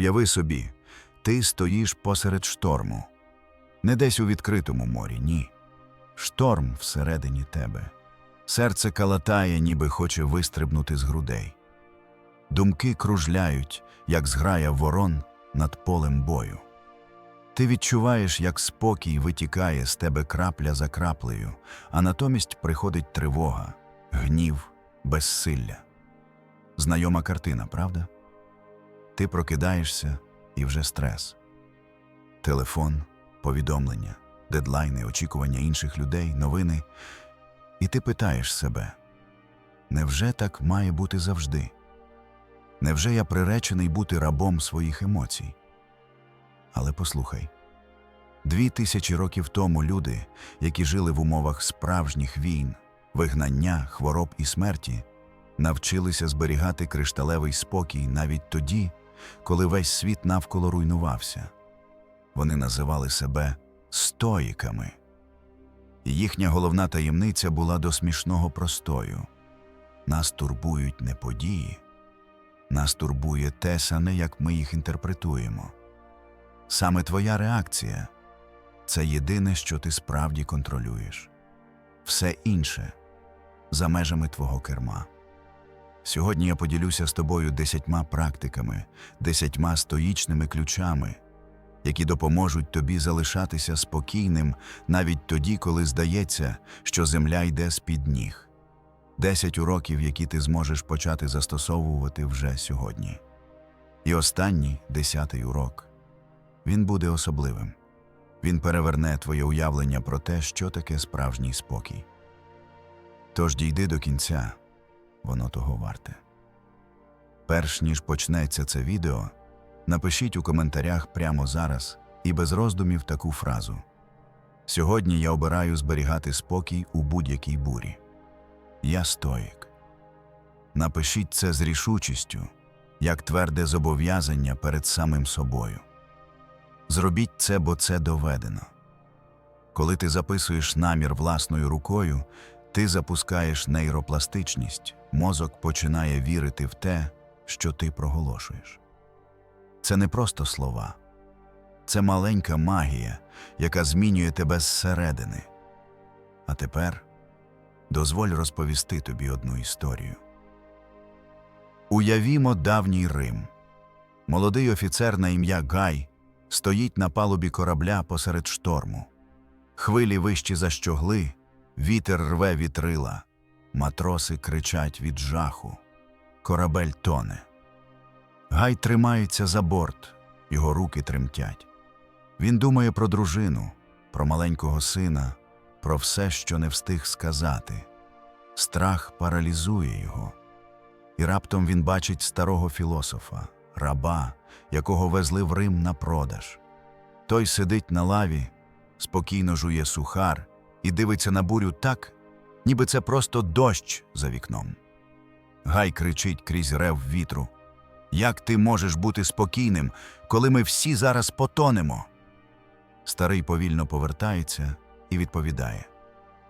Уяви собі, ти стоїш посеред шторму. Не десь у відкритому морі, ні. Шторм всередині тебе. Серце калатає, ніби хоче вистрибнути з грудей. Думки кружляють, як зграя ворон над полем бою. Ти відчуваєш, як спокій витікає з тебе крапля за краплею, а натомість приходить тривога, гнів, безсилля. Знайома картина, правда? Ти прокидаєшся і вже стрес. Телефон, повідомлення, дедлайни, очікування інших людей, новини. І ти питаєш себе: невже так має бути завжди? Невже я приречений бути рабом своїх емоцій? Але послухай. Дві тисячі років тому люди, які жили в умовах справжніх війн, вигнання, хвороб і смерті, навчилися зберігати кришталевий спокій навіть тоді, коли весь світ навколо руйнувався. Вони називали себе стоїками. Їхня головна таємниця була до смішного простою. Нас турбують не події, нас турбує те саме, як ми їх інтерпретуємо. Саме твоя реакція це єдине, що ти справді контролюєш. Все інше за межами твого керма. Сьогодні я поділюся з тобою десятьма практиками, десятьма стоїчними ключами, які допоможуть тобі залишатися спокійним навіть тоді, коли здається, що земля йде з-під ніг. Десять уроків, які ти зможеш почати застосовувати вже сьогодні. І останній, десятий урок. Він буде особливим. Він переверне твоє уявлення про те, що таке справжній спокій. Тож дійди до кінця, воно того варте. Перш ніж почнеться це відео, напишіть у коментарях прямо зараз і без роздумів таку фразу: Сьогодні я обираю зберігати спокій у будь-якій бурі. Я стоїк. Напишіть це з рішучістю, як тверде зобов'язання перед самим собою. Зробіть це, бо це доведено. Коли ти записуєш намір власною рукою, ти запускаєш нейропластичність, мозок починає вірити в те, що ти проголошуєш. Це не просто слова, це маленька магія, яка змінює тебе зсередини. А тепер дозволь розповісти тобі одну історію. Уявімо давній Рим. Молодий офіцер на ім'я Гай стоїть на палубі корабля посеред шторму. Хвилі вищі защогли, вітер рве вітрила, матроси кричать від жаху. Корабель тоне. Гай тримається за борт, його руки тремтять. Він думає про дружину, про маленького сина, про все, що не встиг сказати. Страх паралізує його. І раптом він бачить старого філософа, раба, якого везли в Рим на продаж. Той сидить на лаві, спокійно жує сухар і дивиться на бурю так, ніби це просто дощ за вікном. Гай кричить крізь рев вітру. Як ти можеш бути спокійним, коли ми всі зараз потонемо? Старий повільно повертається і відповідає: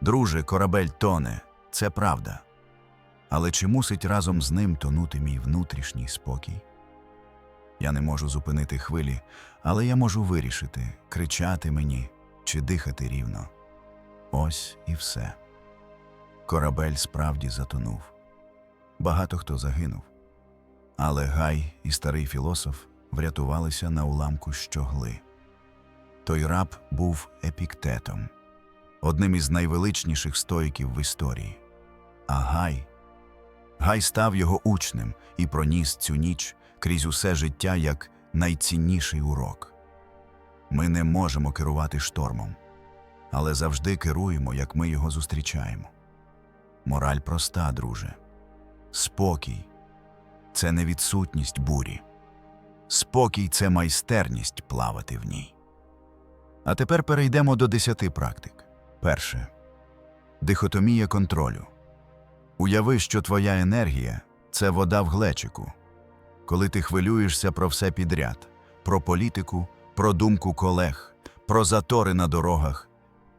Друже, корабель тоне, це правда. Але чи мусить разом з ним тонути мій внутрішній спокій? Я не можу зупинити хвилі, але я можу вирішити, кричати мені чи дихати рівно. Ось і все. Корабель справді затонув. Багато хто загинув. Але Гай і старий філософ врятувалися на уламку щогли. Той раб був епіктетом, одним із найвеличніших стоїків в історії. А Гай Гай став його учнем і проніс цю ніч крізь усе життя як найцінніший урок. Ми не можемо керувати штормом, але завжди керуємо, як ми його зустрічаємо. Мораль проста, друже. Спокій це не відсутність бурі. Спокій це майстерність плавати в ній. А тепер перейдемо до десяти практик. Перше дихотомія контролю. Уяви, що твоя енергія це вода в глечику. Коли ти хвилюєшся про все підряд, про політику, про думку колег, про затори на дорогах,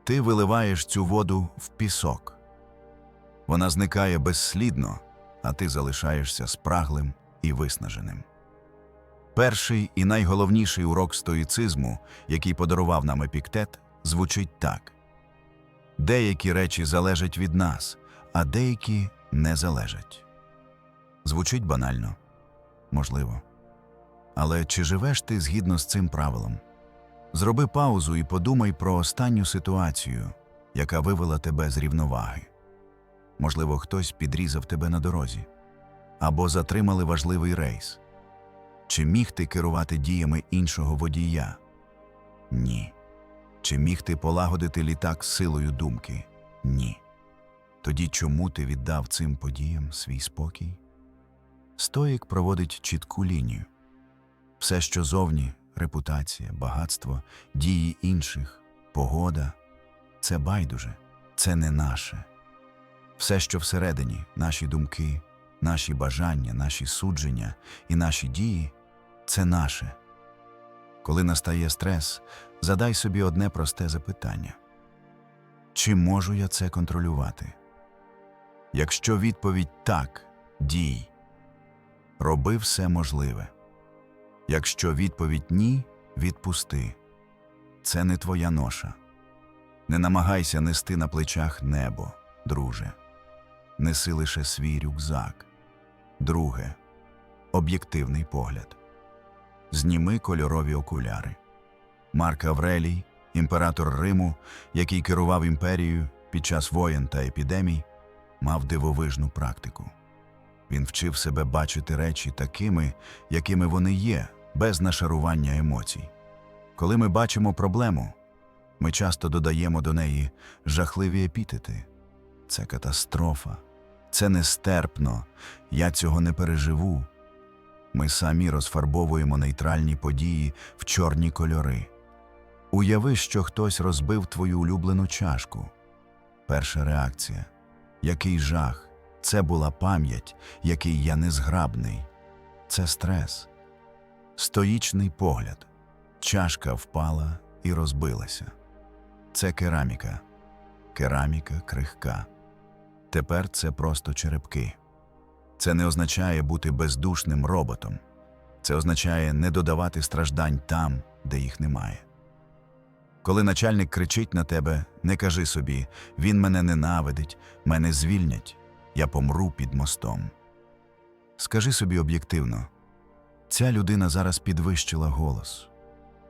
ти виливаєш цю воду в пісок. Вона зникає безслідно, а ти залишаєшся спраглим і виснаженим. Перший і найголовніший урок стоїцизму, який подарував нам епіктет, звучить так: деякі речі залежать від нас, а деякі не залежать. Звучить банально, можливо. Але чи живеш ти згідно з цим правилом? Зроби паузу і подумай про останню ситуацію, яка вивела тебе з рівноваги. Можливо, хтось підрізав тебе на дорозі або затримали важливий рейс. Чи міг ти керувати діями іншого водія? Ні. Чи міг ти полагодити літак силою думки? Ні. Тоді чому ти віддав цим подіям свій спокій? Стоїк проводить чітку лінію. Все, що зовні репутація, багатство, дії інших, погода це байдуже, це не наше. Все, що всередині, наші думки, наші бажання, наші судження і наші дії це наше. Коли настає стрес, задай собі одне просте запитання: чи можу я це контролювати? Якщо відповідь так, дій, роби все можливе. Якщо відповідь ні, відпусти. Це не твоя ноша. Не намагайся нести на плечах небо, друже. Неси лише свій рюкзак. Друге об'єктивний погляд. Зніми кольорові окуляри. Марк Аврелій, імператор Риму, який керував імперією під час воєн та епідемій, мав дивовижну практику. Він вчив себе бачити речі такими, якими вони є, без нашарування емоцій. Коли ми бачимо проблему, ми часто додаємо до неї жахливі епітети. Це катастрофа, це нестерпно, я цього не переживу. Ми самі розфарбовуємо нейтральні події в чорні кольори. Уяви, що хтось розбив твою улюблену чашку. Перша реакція який жах, це була пам'ять, який я незграбний. Це стрес. Стоїчний погляд. Чашка впала і розбилася. Це кераміка. Кераміка крихка. Тепер це просто черепки. Це не означає бути бездушним роботом. Це означає не додавати страждань там, де їх немає. Коли начальник кричить на тебе, не кажи собі він мене ненавидить, мене звільнять, я помру під мостом. Скажи собі об'єктивно ця людина зараз підвищила голос.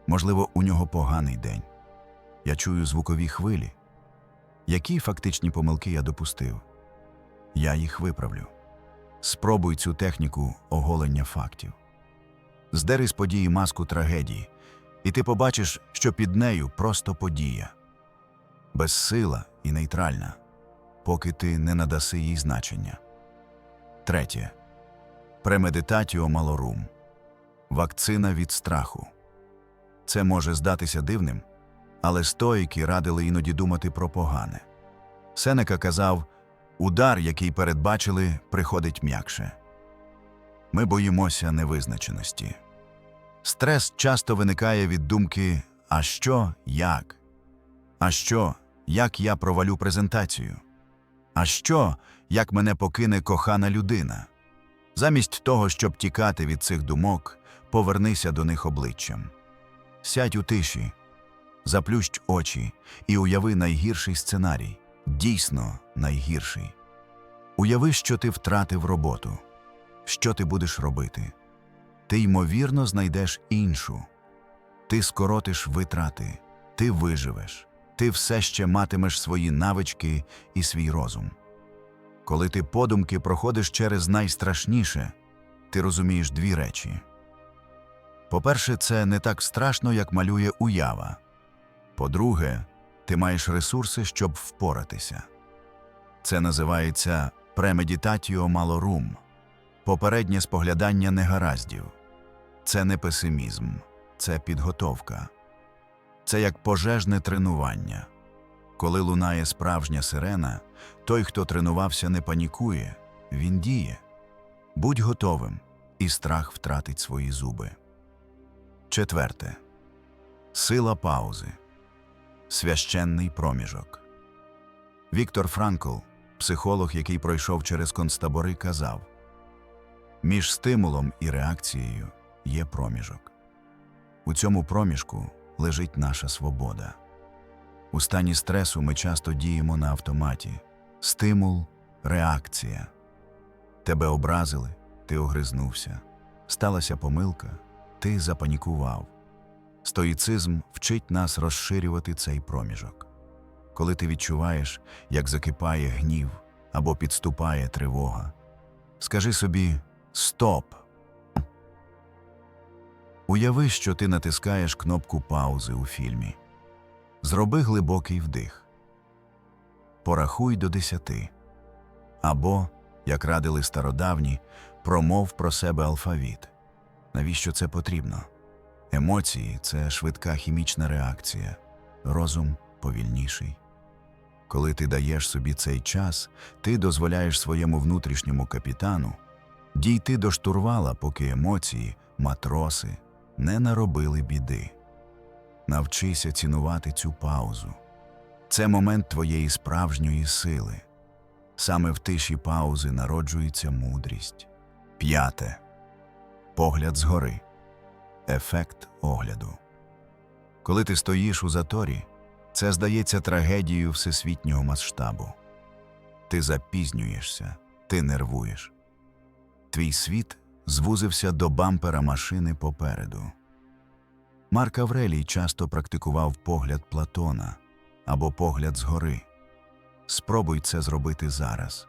Можливо, у нього поганий день. Я чую звукові хвилі. Які фактичні помилки я допустив? Я їх виправлю. Спробуй цю техніку оголення фактів. Здери з події маску трагедії, і ти побачиш, що під нею просто подія. Безсила і нейтральна, поки ти не надаси їй значення. Третє. Премедитатіо малорум. Вакцина від страху. Це може здатися дивним, але стоїки радили іноді думати про погане. Сенека казав удар, який передбачили, приходить м'якше. Ми боїмося невизначеності. Стрес часто виникає від думки а що, як? А що, як я провалю презентацію? А що, як мене покине кохана людина? Замість того, щоб тікати від цих думок, повернися до них обличчям. Сядь у тиші, заплющ очі і уяви найгірший сценарій, дійсно найгірший. Уяви, що ти втратив роботу. Що ти будеш робити? Ти ймовірно знайдеш іншу. Ти скоротиш витрати, ти виживеш, ти все ще матимеш свої навички і свій розум. Коли ти подумки проходиш через найстрашніше, ти розумієш дві речі. По-перше, це не так страшно, як малює уява. По-друге, ти маєш ресурси, щоб впоратися. Це називається премедітатіо малорум, попереднє споглядання негараздів. Це не песимізм, це підготовка. Це як пожежне тренування. Коли лунає справжня сирена, той, хто тренувався, не панікує, він діє. Будь готовим, і страх втратить свої зуби. Четверте. Сила паузи. Священний проміжок. Віктор Франкл, психолог, який пройшов через концтабори, казав: Між стимулом і реакцією є проміжок. У цьому проміжку лежить наша свобода. У стані стресу ми часто діємо на автоматі. Стимул, реакція. Тебе образили, ти огризнувся. Сталася помилка, ти запанікував. Стоїцизм вчить нас розширювати цей проміжок. Коли ти відчуваєш, як закипає гнів або підступає тривога, скажи собі Стоп. Уяви, що ти натискаєш кнопку паузи у фільмі. Зроби глибокий вдих. Порахуй до десяти. Або, як радили стародавні, промов про себе алфавіт. Навіщо це потрібно? Емоції це швидка хімічна реакція, розум повільніший. Коли ти даєш собі цей час, ти дозволяєш своєму внутрішньому капітану дійти до штурвала, поки емоції, матроси не наробили біди. Навчися цінувати цю паузу. Це момент твоєї справжньої сили. Саме в тиші паузи народжується мудрість. П'яте. Погляд згори. Ефект огляду. Коли ти стоїш у заторі, це здається трагедією всесвітнього масштабу. Ти запізнюєшся, ти нервуєш. Твій світ звузився до бампера машини попереду. Марк Аврелій часто практикував погляд Платона або погляд згори. Спробуй це зробити зараз.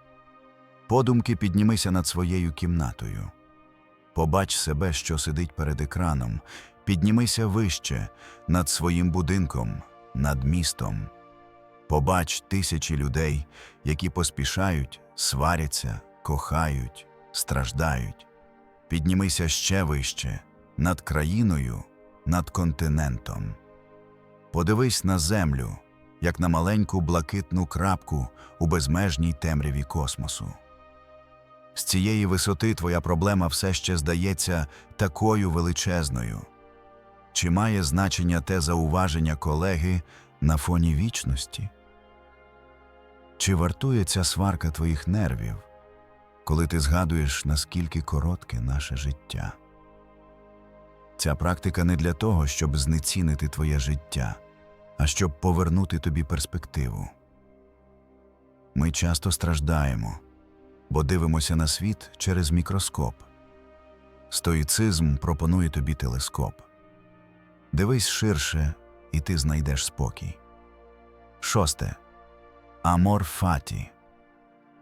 Подумки піднімися над своєю кімнатою. Побач себе, що сидить перед екраном, піднімися вище, над своїм будинком, над містом. Побач тисячі людей, які поспішають, сваряться, кохають, страждають. Піднімися ще вище, над країною, над континентом. Подивись на землю, як на маленьку блакитну крапку у безмежній темряві космосу. З цієї висоти твоя проблема все ще здається такою величезною. Чи має значення те зауваження колеги на фоні вічності? Чи вартує ця сварка твоїх нервів, коли ти згадуєш, наскільки коротке наше життя? Ця практика не для того, щоб знецінити твоє життя, а щоб повернути тобі перспективу. Ми часто страждаємо, бо дивимося на світ через мікроскоп. Стоїцизм пропонує тобі телескоп. Дивись ширше, і ти знайдеш спокій. Шосте. Амор фаті.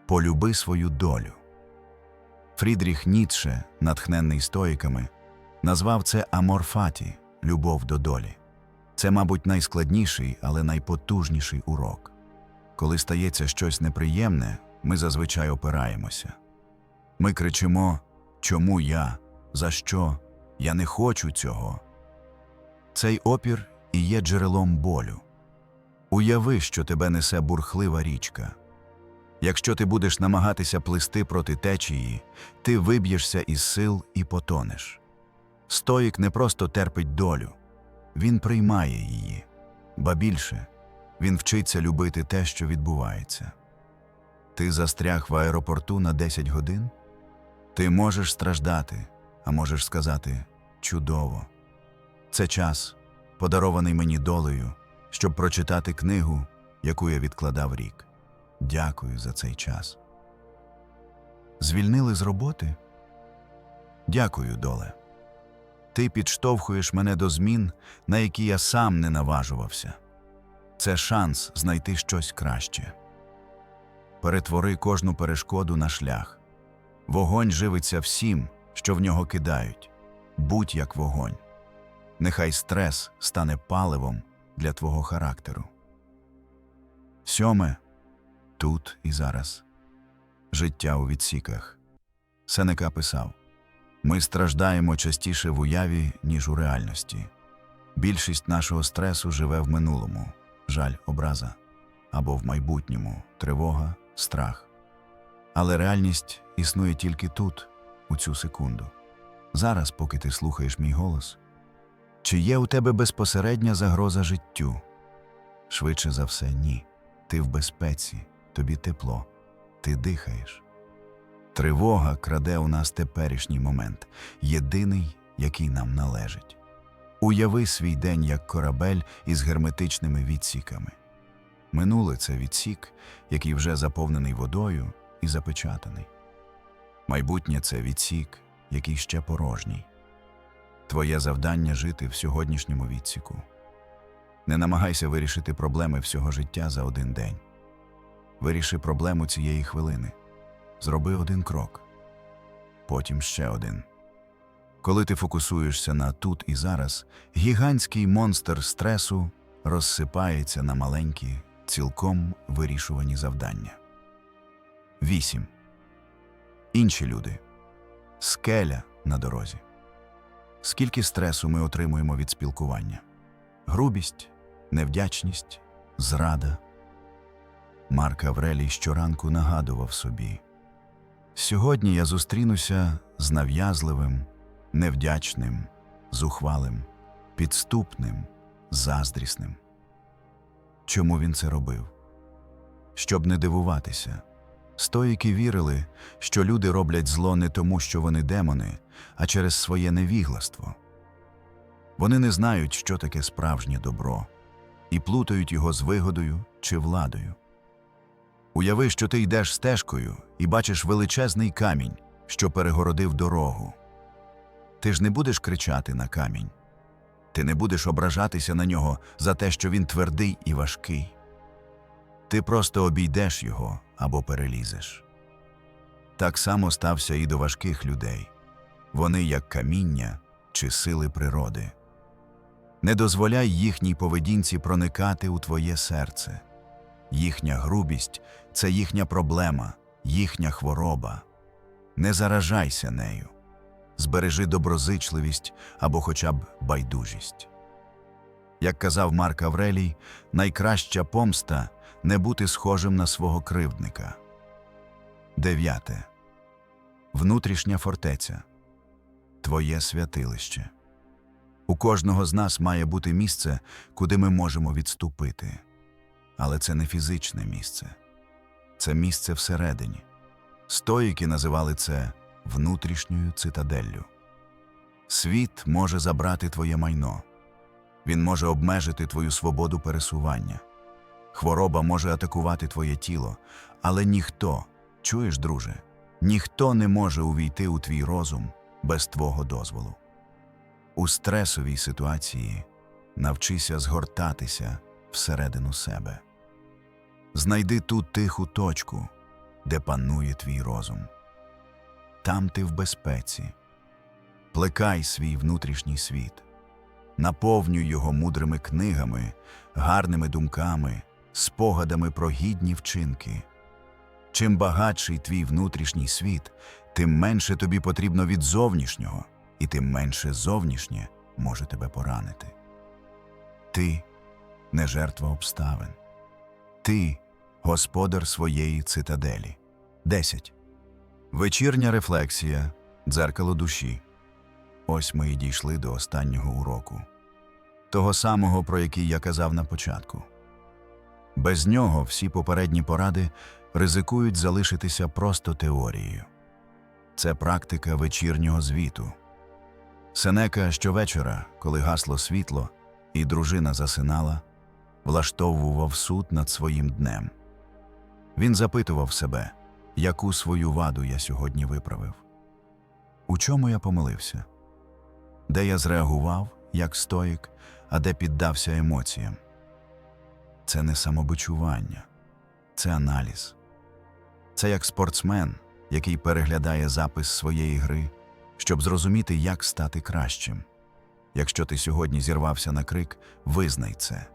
Полюби свою долю. Фрідріх Ніцше, натхненний стоїками, назвав це амор фаті любов до долі. Це, мабуть, найскладніший, але найпотужніший урок. Коли стається щось неприємне, ми зазвичай опираємося. Ми кричимо Чому я? За що? Я не хочу цього. Цей опір і є джерелом болю. Уяви, що тебе несе бурхлива річка. Якщо ти будеш намагатися плисти проти течії, ти виб'єшся із сил і потонеш. Стоїк не просто терпить долю, він приймає її, ба більше він вчиться любити те, що відбувається. Ти застряг в аеропорту на 10 годин? Ти можеш страждати, а можеш сказати чудово. Це час, подарований мені долею, щоб прочитати книгу, яку я відкладав рік. Дякую за цей час. Звільнили з роботи? Дякую, доле. Ти підштовхуєш мене до змін, на які я сам не наважувався. Це шанс знайти щось краще. Перетвори кожну перешкоду на шлях. Вогонь живиться всім, що в нього кидають. Будь як вогонь. Нехай стрес стане паливом для твого характеру. Сьоме тут і зараз. Життя у відсіках. Сенека писав Ми страждаємо частіше в уяві, ніж у реальності. Більшість нашого стресу живе в минулому, жаль, образа, або в майбутньому тривога, страх. Але реальність існує тільки тут, у цю секунду. Зараз, поки ти слухаєш мій голос. Чи є у тебе безпосередня загроза життю? Швидше за все, ні. Ти в безпеці, тобі тепло, ти дихаєш. Тривога краде у нас теперішній момент, єдиний, який нам належить. Уяви свій день як корабель із герметичними відсіками. Минуле це відсік, який вже заповнений водою і запечатаний. Майбутнє це відсік, який ще порожній. Твоє завдання жити в сьогоднішньому відсіку. Не намагайся вирішити проблеми всього життя за один день. Виріши проблему цієї хвилини. Зроби один крок, потім ще один. Коли ти фокусуєшся на тут і зараз, гігантський монстр стресу розсипається на маленькі, цілком вирішувані завдання. 8. Інші люди. Скеля на дорозі. Скільки стресу ми отримуємо від спілкування? Грубість, невдячність, зрада. Марк Аврелій щоранку нагадував собі: Сьогодні я зустрінуся з нав'язливим, невдячним, зухвалим, підступним, заздрісним. Чому він це робив? Щоб не дивуватися. Стоїки вірили, що люди роблять зло не тому, що вони демони, а через своє невігластво. Вони не знають, що таке справжнє добро, і плутають його з вигодою чи владою. Уяви, що ти йдеш стежкою і бачиш величезний камінь, що перегородив дорогу. Ти ж не будеш кричати на камінь. Ти не будеш ображатися на нього за те, що він твердий і важкий. Ти просто обійдеш його або перелізеш. Так само стався і до важких людей вони як каміння чи сили природи. Не дозволяй їхній поведінці проникати у твоє серце. Їхня грубість це їхня проблема, їхня хвороба. Не заражайся нею. Збережи доброзичливість або хоча б байдужість. Як казав Марк Аврелій, найкраща помста не бути схожим на свого кривдника. Дев'яте. Внутрішня фортеця. Твоє святилище. У кожного з нас має бути місце, куди ми можемо відступити. Але це не фізичне місце, це місце всередині. Стоїки називали це внутрішньою цитаделлю. Світ може забрати твоє майно, він може обмежити твою свободу пересування. Хвороба може атакувати твоє тіло, але ніхто, чуєш, друже, ніхто не може увійти у твій розум без твого дозволу. У стресовій ситуації навчися згортатися всередину себе. Знайди ту тиху точку, де панує твій розум. Там ти в безпеці. Плекай свій внутрішній світ, наповнюй його мудрими книгами, гарними думками, спогадами про гідні вчинки. Чим багатший твій внутрішній світ, тим менше тобі потрібно від зовнішнього, і тим менше зовнішнє може тебе поранити. Ти не жертва обставин. Ти господар своєї цитаделі. 10. Вечірня рефлексія, дзеркало душі. Ось ми і дійшли до останнього уроку. Того самого, про який я казав на початку. Без нього всі попередні поради ризикують залишитися просто теорією. Це практика вечірнього звіту. Сенека щовечора, коли гасло світло і дружина засинала, влаштовував суд над своїм днем. Він запитував себе, яку свою ваду я сьогодні виправив, у чому я помилився, де я зреагував як стоїк, а де піддався емоціям. Це не самобичування, це аналіз. Це як спортсмен, який переглядає запис своєї гри, щоб зрозуміти, як стати кращим. Якщо ти сьогодні зірвався на крик, визнай це.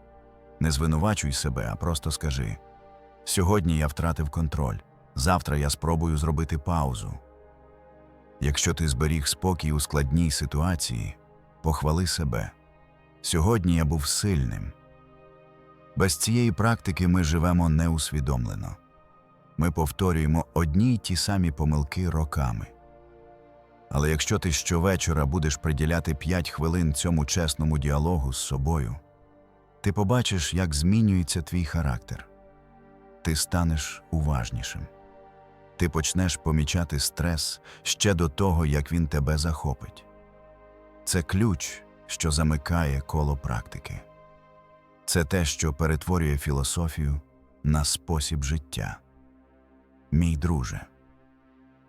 Не звинувачуй себе, а просто скажи: сьогодні я втратив контроль, завтра я спробую зробити паузу. Якщо ти зберіг спокій у складній ситуації, похвали себе. Сьогодні я був сильним. Без цієї практики ми живемо неусвідомлено. Ми повторюємо одні й ті самі помилки роками. Але якщо ти щовечора будеш приділяти 5 хвилин цьому чесному діалогу з собою, ти побачиш, як змінюється твій характер. Ти станеш уважнішим. Ти почнеш помічати стрес ще до того, як він тебе захопить. це ключ, що замикає коло практики. Це те, що перетворює філософію на спосіб життя. Мій друже,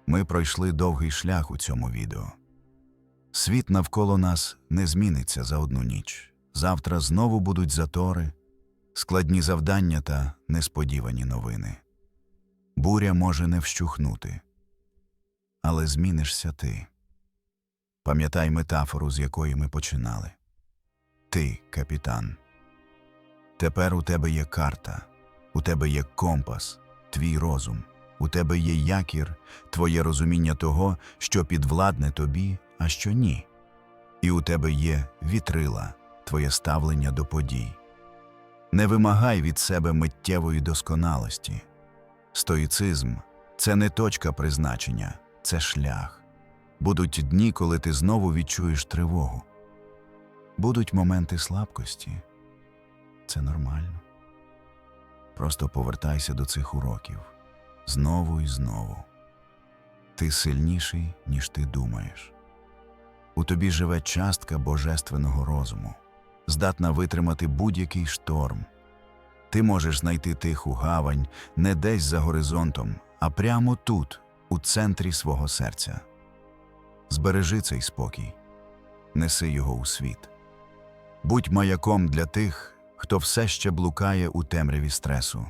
ми пройшли довгий шлях у цьому відео. Світ навколо нас не зміниться за одну ніч. Завтра знову будуть затори, складні завдання та несподівані новини. Буря може не вщухнути, але змінишся ти. Пам'ятай метафору, з якої ми починали. Ти, капітан. Тепер у тебе є карта, у тебе є компас, твій розум, у тебе є якір, твоє розуміння того, що підвладне тобі, а що ні. І у тебе є вітрила, твоє ставлення до подій. Не вимагай від себе миттєвої досконалості. Стоїцизм це не точка призначення, це шлях. Будуть дні, коли ти знову відчуєш тривогу. Будуть моменти слабкості. Це нормально. Просто повертайся до цих уроків знову і знову. Ти сильніший, ніж ти думаєш. У тобі живе частка божественного розуму, здатна витримати будь-який шторм. Ти можеш знайти тиху гавань не десь за горизонтом, а прямо тут, у центрі свого серця. Збережи цей спокій, неси його у світ. Будь маяком для тих, хто все ще блукає у темряві стресу.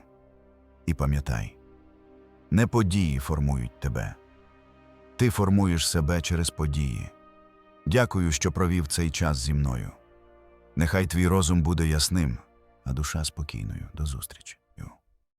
І пам'ятай, не події формують тебе. Ти формуєш себе через події. Дякую, що провів цей час зі мною. Нехай твій розум буде ясним, а душа спокійною. До зустрічі.